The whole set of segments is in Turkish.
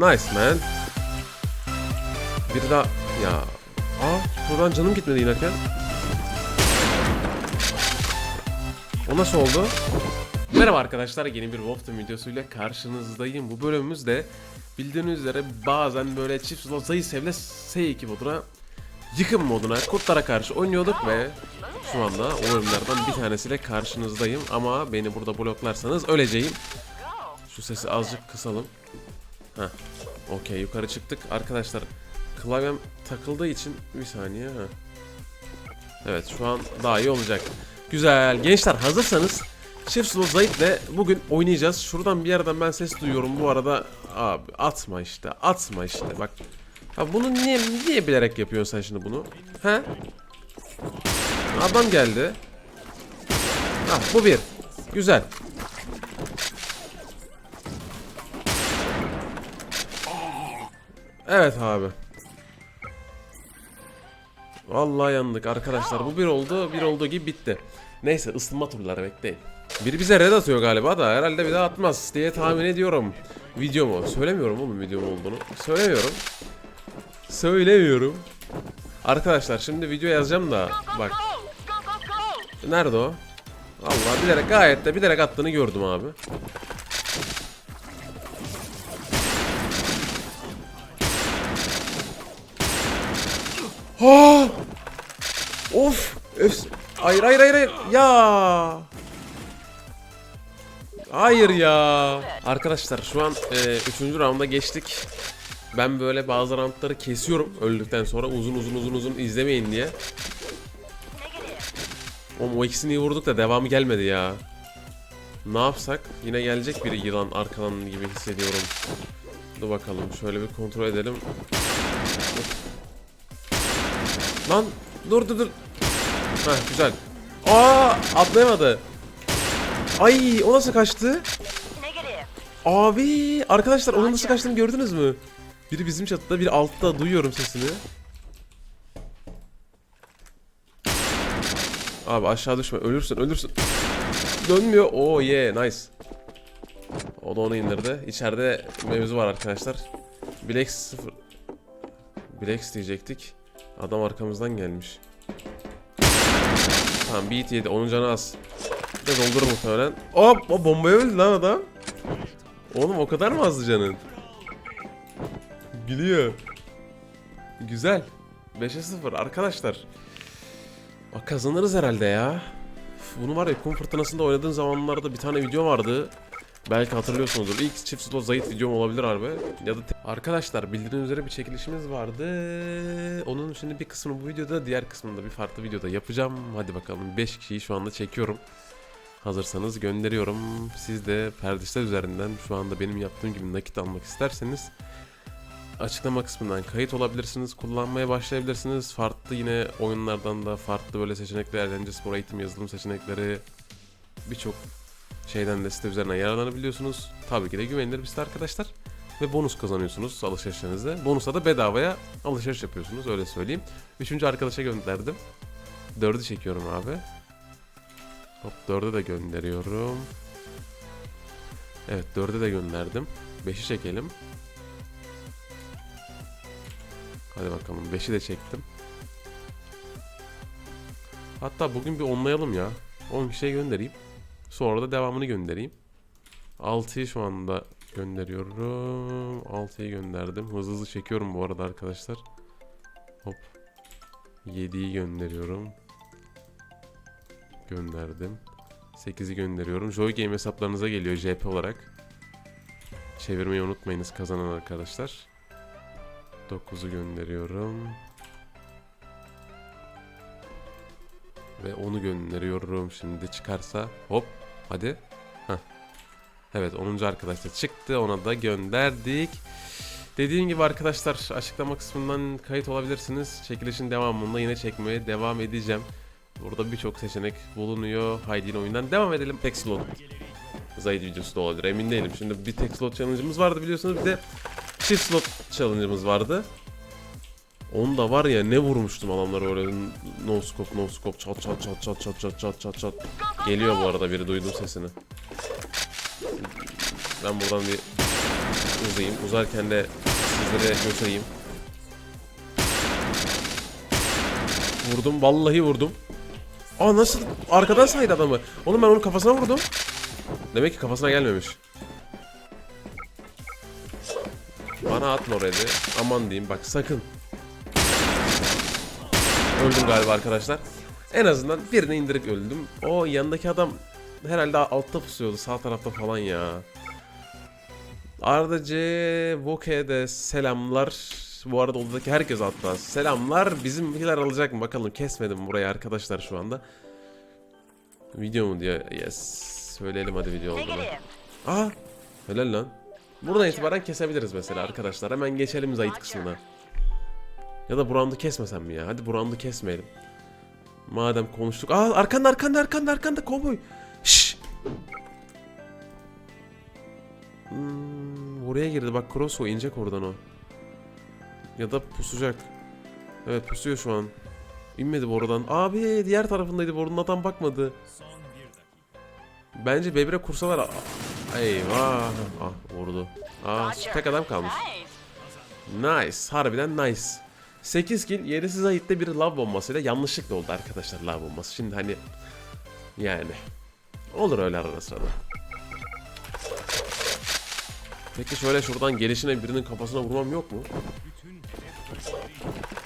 Nice man. Biri daha... Ya... Aa, buradan canım gitmedi inerken. O nasıl oldu? Merhaba arkadaşlar, yeni bir Wolf Team videosuyla karşınızdayım. Bu bölümümüzde bildiğiniz üzere bazen böyle çift slot zayıf sevle S2 moduna yıkım moduna kurtlara karşı oynuyorduk ve şu anda o bölümlerden bir tanesiyle karşınızdayım. Ama beni burada bloklarsanız öleceğim. Şu sesi azıcık kısalım. Heh. Okey yukarı çıktık. Arkadaşlar klavyem takıldığı için bir saniye. Heh. Evet şu an daha iyi olacak. Güzel. Gençler hazırsanız Çift Slow Zayit'le bugün oynayacağız. Şuradan bir yerden ben ses duyuyorum bu arada. Abi atma işte. Atma işte. Bak. Ha bunu niye niye bilerek yapıyorsun sen şimdi bunu? He? Adam geldi. Ha bu bir. Güzel. Evet abi. Vallahi yandık arkadaşlar. Bu bir oldu, bir olduğu gibi bitti. Neyse ısınma turları bekleyin. Biri bize red atıyor galiba da herhalde bir daha atmaz diye tahmin ediyorum. Video mu? Söylemiyorum oğlum video mu olduğunu. Söylemiyorum. Söylemiyorum. Arkadaşlar şimdi video yazacağım da bak. Nerede o? Allah bilerek gayet de bilerek attığını gördüm abi. Ha! Of! Öf! Hayır hayır hayır hayır. Ya! Hayır ya. Arkadaşlar şu an 3. rounda geçtik. Ben böyle bazı roundları kesiyorum öldükten sonra uzun uzun uzun uzun izlemeyin diye. Oğlum o ikisini iyi vurduk da devamı gelmedi ya. Ne yapsak? Yine gelecek bir yılan arkadan gibi hissediyorum. Dur bakalım şöyle bir kontrol edelim. Lan dur dur dur. Heh güzel. Aa atlayamadı. Ay o nasıl kaçtı? Abi arkadaşlar onun nasıl kaçtığını gördünüz mü? Biri bizim çatıda biri altta duyuyorum sesini. Abi aşağı düşme ölürsün ölürsün. Dönmüyor. Oo yeah nice. O da onu indirdi. İçeride mevzu var arkadaşlar. Black 0 Black diyecektik. Adam arkamızdan gelmiş. Tamam beat yedi. Onun canı az. Bir de doldurur muhtemelen. Hop! O bombaya öldü lan adam. Oğlum o kadar mı azdı canın? Gülüyor. Güzel. 5'e 0 arkadaşlar. Bak kazanırız herhalde ya. Bunu var ya kum fırtınasında oynadığın zamanlarda bir tane video vardı. Belki hatırlıyorsunuzdur. İlk çift slot zayıf videom olabilir abi. Ya da Arkadaşlar bildiğiniz üzere bir çekilişimiz vardı. Onun şimdi bir kısmını bu videoda, diğer kısmını da bir farklı videoda yapacağım. Hadi bakalım 5 kişiyi şu anda çekiyorum. Hazırsanız gönderiyorum. Siz de perdişler üzerinden şu anda benim yaptığım gibi nakit almak isterseniz açıklama kısmından kayıt olabilirsiniz. Kullanmaya başlayabilirsiniz. Farklı yine oyunlardan da farklı böyle seçenekler, eğlence, spor, eğitim, yazılım seçenekleri birçok şeyden de site üzerinden yararlanabiliyorsunuz. Tabii ki de güvenilir bir site arkadaşlar. Ve bonus kazanıyorsunuz alışverişlerinizde. Bonusa da bedavaya alışveriş yapıyorsunuz öyle söyleyeyim. Üçüncü arkadaşa gönderdim. Dördü çekiyorum abi. Hop dörde de gönderiyorum. Evet dörde de gönderdim. Beşi çekelim. Hadi bakalım beşi de çektim. Hatta bugün bir onlayalım ya. 10 kişiye göndereyim. Sonra da devamını göndereyim. 6'yı şu anda gönderiyorum. 6'yı gönderdim. Hızlı hızlı çekiyorum bu arada arkadaşlar. Hop. 7'yi gönderiyorum. Gönderdim. 8'i gönderiyorum. Joy Game hesaplarınıza geliyor JP olarak. Çevirmeyi unutmayınız kazanan arkadaşlar. 9'u gönderiyorum. Ve onu gönderiyorum şimdi çıkarsa. Hop hadi. Heh. Evet 10. arkadaşlar çıktı ona da gönderdik. Dediğim gibi arkadaşlar açıklama kısmından kayıt olabilirsiniz. Çekilişin devamında yine çekmeye devam edeceğim. Burada birçok seçenek bulunuyor. Haydi yine oyundan devam edelim. Tek slot. Zayid videosu da olabilir emin değilim. Şimdi bir tek slot challenge'ımız vardı biliyorsunuz. Bir de çift slot challenge'ımız vardı. Onu da var ya ne vurmuştum adamları öyle no scope no scope çat çat çat çat çat çat çat çat çat. Geliyor bu arada biri duydum sesini. Ben buradan bir uzayayım. Uzarken de sizlere göstereyim. Vurdum. Vallahi vurdum. Aa nasıl? Arkadan saydı adamı. Oğlum ben onun kafasına vurdum. Demek ki kafasına gelmemiş. Bana atma oraya de. Aman diyeyim bak sakın. Öldüm galiba arkadaşlar. En azından birini indirip öldüm. O yanındaki adam herhalde altta pusuyordu sağ tarafta falan ya. Arda C. Voke'de selamlar. Bu arada odadaki herkes hatta selamlar. Bizimkiler alacak mı bakalım. Kesmedim burayı arkadaşlar şu anda. Video mu diyor. Yes. Söyleyelim hadi video olduğunu. Aa helal lan. Buradan itibaren kesebiliriz mesela arkadaşlar. Hemen geçelim zayıf kısmına. Ya da Brand'ı kesmesem mi ya? Hadi Brand'ı kesmeyelim. Madem konuştuk. Aa arkanda arkanda arkanda arkanda kovboy. Şşş. Hmm, oraya girdi bak Crossbow inecek oradan o. Ya da pusacak. Evet pusuyor şu an. İnmedi borudan. Abi diğer tarafındaydı borunun adam bakmadı. Bence Bebre kursalar. Eyvah. Ah vurdu. Roger. tek adam kalmış. Nice. Harbiden nice. 8 kill 7'si Zahit'te bir lav bombasıyla yanlışlıkla oldu arkadaşlar lav bombası. Şimdi hani yani olur öyle arada sırada. Peki şöyle şuradan gelişine birinin kafasına vurmam yok mu?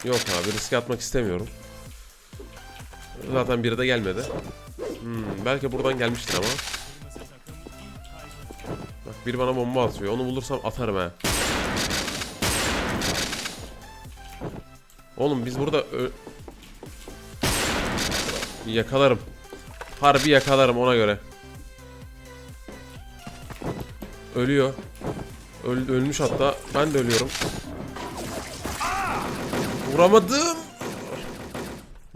Yok abi riske atmak istemiyorum. Zaten biri de gelmedi. Hmm, belki buradan gelmiştir ama. Bak biri bana bomba atıyor. Onu bulursam atarım ha. Oğlum biz burada yakalarım. Harbi yakalarım ona göre. Ölüyor. Öl ölmüş hatta. Ben de ölüyorum. Vuramadım.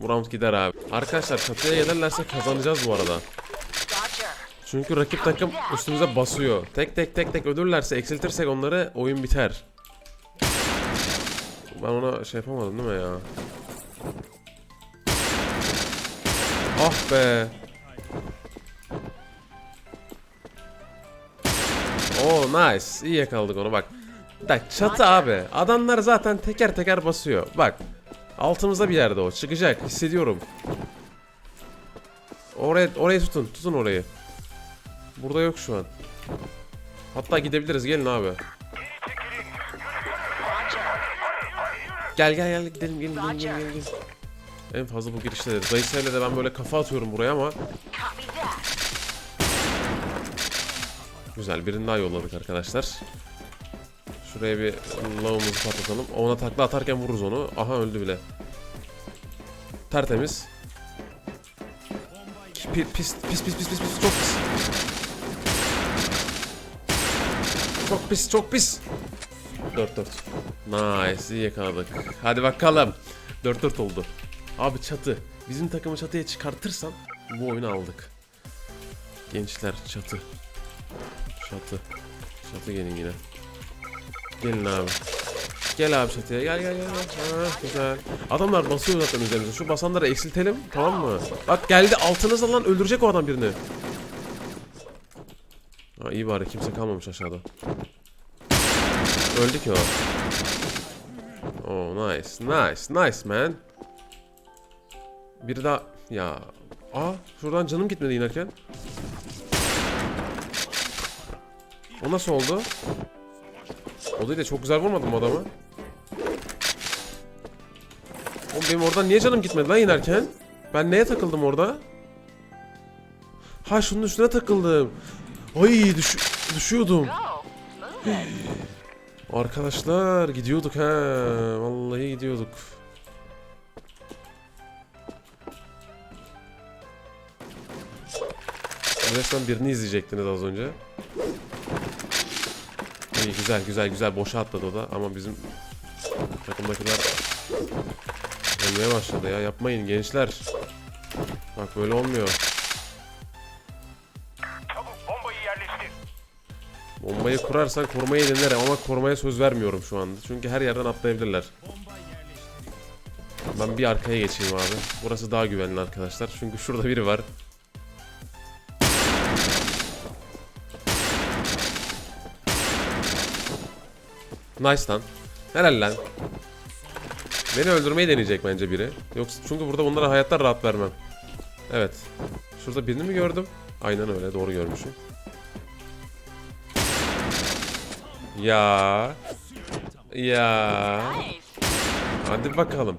Round gider abi. Arkadaşlar çatıya gelirlerse kazanacağız bu arada. Çünkü rakip takım üstümüze basıyor. Tek tek tek tek ölürlerse eksiltirsek onları oyun biter. Ben ona şey yapamadım değil mi ya? Ah be. Oo nice. İyi yakaladık onu bak. Bak çatı abi. Adamlar zaten teker teker basıyor. Bak. Altımızda bir yerde o. Çıkacak. Hissediyorum. Oraya, orayı tutun. Tutun orayı. Burada yok şu an. Hatta gidebiliriz. Gelin abi. Gel gel gel gidelim gelin gelin gelin gelin. gelin. En fazla bu giriştedir. Dayısıyla de ben böyle kafa atıyorum buraya ama güzel birini daha yolladık arkadaşlar. Şuraya bir lavumuzu patlatalım. Ona takla atarken vururuz onu. Aha öldü bile. Tertemiz. Pi- Pis pis pis pis pis pis çok pis. Çok pis çok pis. 4-4. Nice iyi yakaladık. Hadi bakalım. 4-4 oldu. Abi çatı. Bizim takımı çatıya çıkartırsam bu oyunu aldık. Gençler çatı. Çatı. Çatı gelin yine. Gelin abi. Gel abi çatıya gel gel. gel. Ha, güzel. Adamlar basıyor zaten üzerimize. Şu basanları eksiltelim tamam mı? Bak geldi altınızda lan öldürecek o adam birini. Ha iyi bari kimse kalmamış aşağıda. Öldü ki o. Oh nice nice nice man. Biri daha ya. Aa şuradan canım gitmedi inerken. O nasıl oldu? O değil de çok güzel vurmadım mı adamı. Oğlum benim oradan niye canım gitmedi lan inerken? Ben neye takıldım orada? Ha şunun üstüne takıldım. Ay düş düşüyordum. Arkadaşlar gidiyorduk ha. Vallahi gidiyorduk. Resmen birini izleyecektiniz az önce. İyi güzel güzel güzel boşa atladı o da ama bizim takımdakiler ölmeye başladı ya yapmayın gençler. Bak böyle olmuyor. Bombayı kurarsan korumayı denerim ama korumaya söz vermiyorum şu anda. Çünkü her yerden atlayabilirler. Ben bir arkaya geçeyim abi. Burası daha güvenli arkadaşlar. Çünkü şurada biri var. Nice lan. Helal lan. Beni öldürmeyi deneyecek bence biri. Yoksa çünkü burada bunlara hayatta rahat vermem. Evet. Şurada birini mi gördüm? Aynen öyle doğru görmüşüm. Ya. Ya. Hadi bakalım.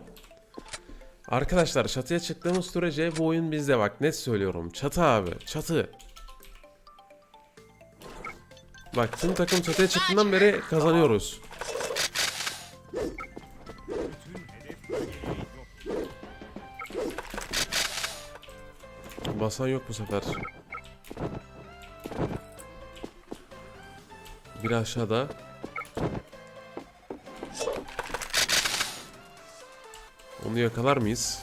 Arkadaşlar çatıya çıktığımız sürece bu oyun bizde bak net söylüyorum. Çatı abi çatı. Bak tüm takım çatıya çıktığından beri kazanıyoruz. Basan yok bu sefer. Biri aşağıda. Onu yakalar mıyız?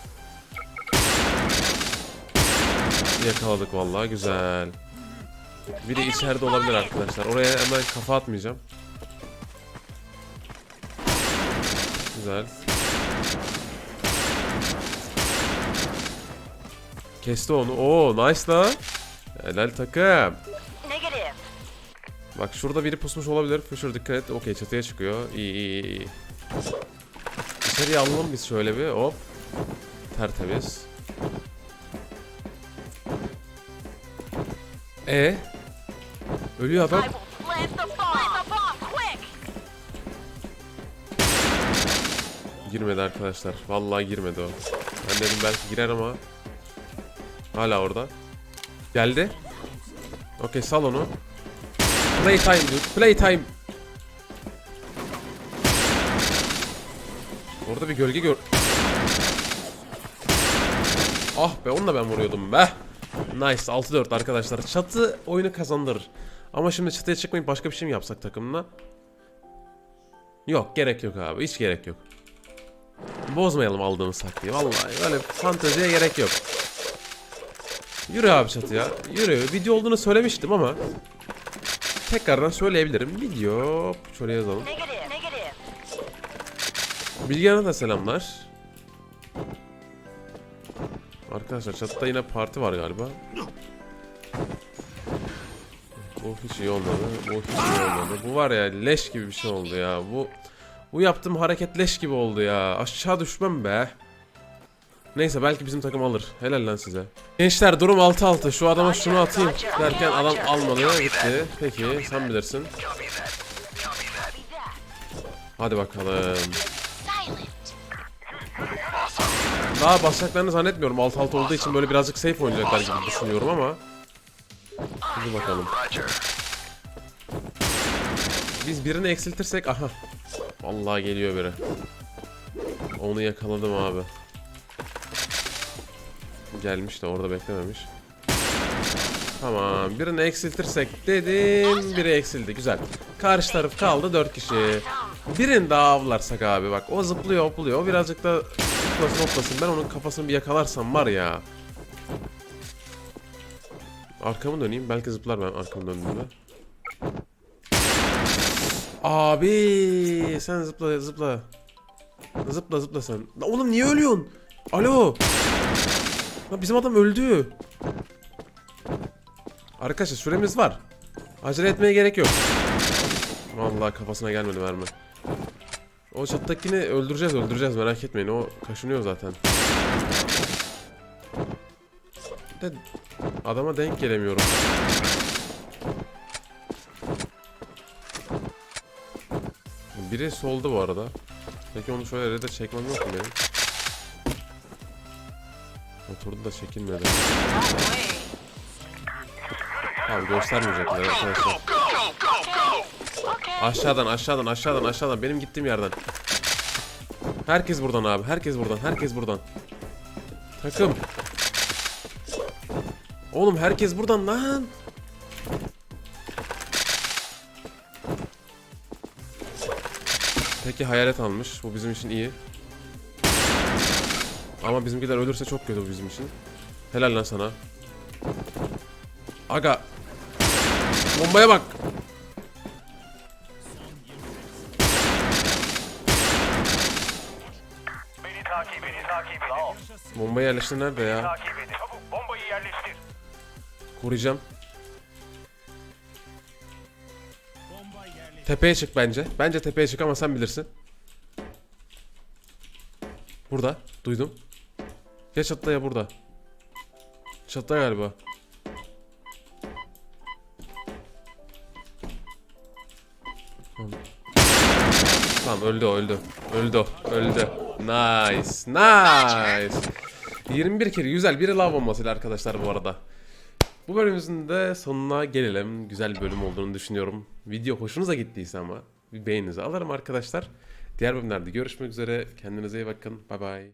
Yakaladık vallahi güzel. Biri içeride olabilir arkadaşlar. Oraya hemen kafa atmayacağım. Güzel. Kesti onu. Oo nice da. Helal takım. Bak şurada biri pusmuş olabilir. Fisher dikkat et. Okey çatıya çıkıyor. İyi iyi iyi. İçeriye alalım biz şöyle bir. Hop. Tertemiz. E Ölüyor adam. Girmedi arkadaşlar. Vallahi girmedi o. Ben dedim belki girer ama. Hala orada. Geldi. Okey sal onu. Playtime dude. Playtime. Orada bir gölge gör... Ah be onu da ben vuruyordum be. Nice 6-4 arkadaşlar. Çatı oyunu kazandırır. Ama şimdi çatıya çıkmayıp başka bir şey mi yapsak takımla? Yok gerek yok abi. Hiç gerek yok. Bozmayalım aldığımız taktiği. Vallahi öyle fanteziye gerek yok. Yürü abi çatıya. Yürü. Video olduğunu söylemiştim ama tekrardan söyleyebilirim. Video şöyle yazalım. Bilgehan'a da selamlar. Arkadaşlar çatıda yine parti var galiba. Bu hiç iyi olmadı. Bu hiç iyi olmadı. Bu var ya leş gibi bir şey oldu ya. Bu bu yaptığım hareket leş gibi oldu ya. Aşağı düşmem be. Neyse belki bizim takım alır. Helal lan size. Gençler durum 6-6. Şu adama şunu atayım derken adam almadı. Gitti. Peki sen bilirsin. Hadi bakalım. Daha basacaklarını zannetmiyorum. 6-6 olduğu için böyle birazcık safe oynayacaklar gibi düşünüyorum ama. Hadi bakalım. Biz birini eksiltirsek aha. Vallahi geliyor biri. Onu yakaladım abi. Gelmiş de orada beklememiş. Tamam. Birini eksiltirsek dedim. Biri eksildi. Güzel. Karşı taraf kaldı 4 kişi. Birini daha avlarsak abi bak. O zıplıyor hopluyor. O birazcık da hoplasın hoplasın. Ben onun kafasını bir yakalarsam var ya. Arkamı döneyim. Belki zıplar ben arkamı döndüğümde. Abi sen zıpla zıpla. Zıpla zıpla sen. Oğlum niye ölüyorsun? Alo. Lan bizim adam öldü. Arkadaşlar süremiz var. Acele etmeye gerek yok. Vallahi kafasına gelmedi mermi. O çattakini öldüreceğiz öldüreceğiz merak etmeyin o kaşınıyor zaten. De adama denk gelemiyorum. Biri soldu bu arada. Peki onu şöyle red'e çekmem yok mu benim? Oturdu da way. Abi göstermeyecekler arkadaşlar. Aşağıdan aşağıdan aşağıdan aşağıdan benim gittiğim yerden. Herkes buradan abi. Herkes buradan. Herkes buradan. Takım. Oğlum herkes buradan lan. Peki hayalet almış. Bu bizim için iyi. Ama bizimkiler ölürse çok kötü bu bizim için. Helal lan sana. Aga. Bombaya bak. Beni takip edin. Takip nerede ya? Bombayı yerleştir. Koruyacağım. Tepeye çık bence. Bence tepeye çık ama sen bilirsin. Burada. Duydum. Ya çatıda ya burada. Çatıda galiba. Tamam. Öldü öldü. Öldü. Öldü. Nice. Nice. 21 kere güzel bir lav bombasıyla arkadaşlar bu arada. Bu bölümümüzün de sonuna gelelim. Güzel bir bölüm olduğunu düşünüyorum. Video hoşunuza gittiyse ama bir beğeninizi alırım arkadaşlar. Diğer bölümlerde görüşmek üzere. Kendinize iyi bakın. Bay bay.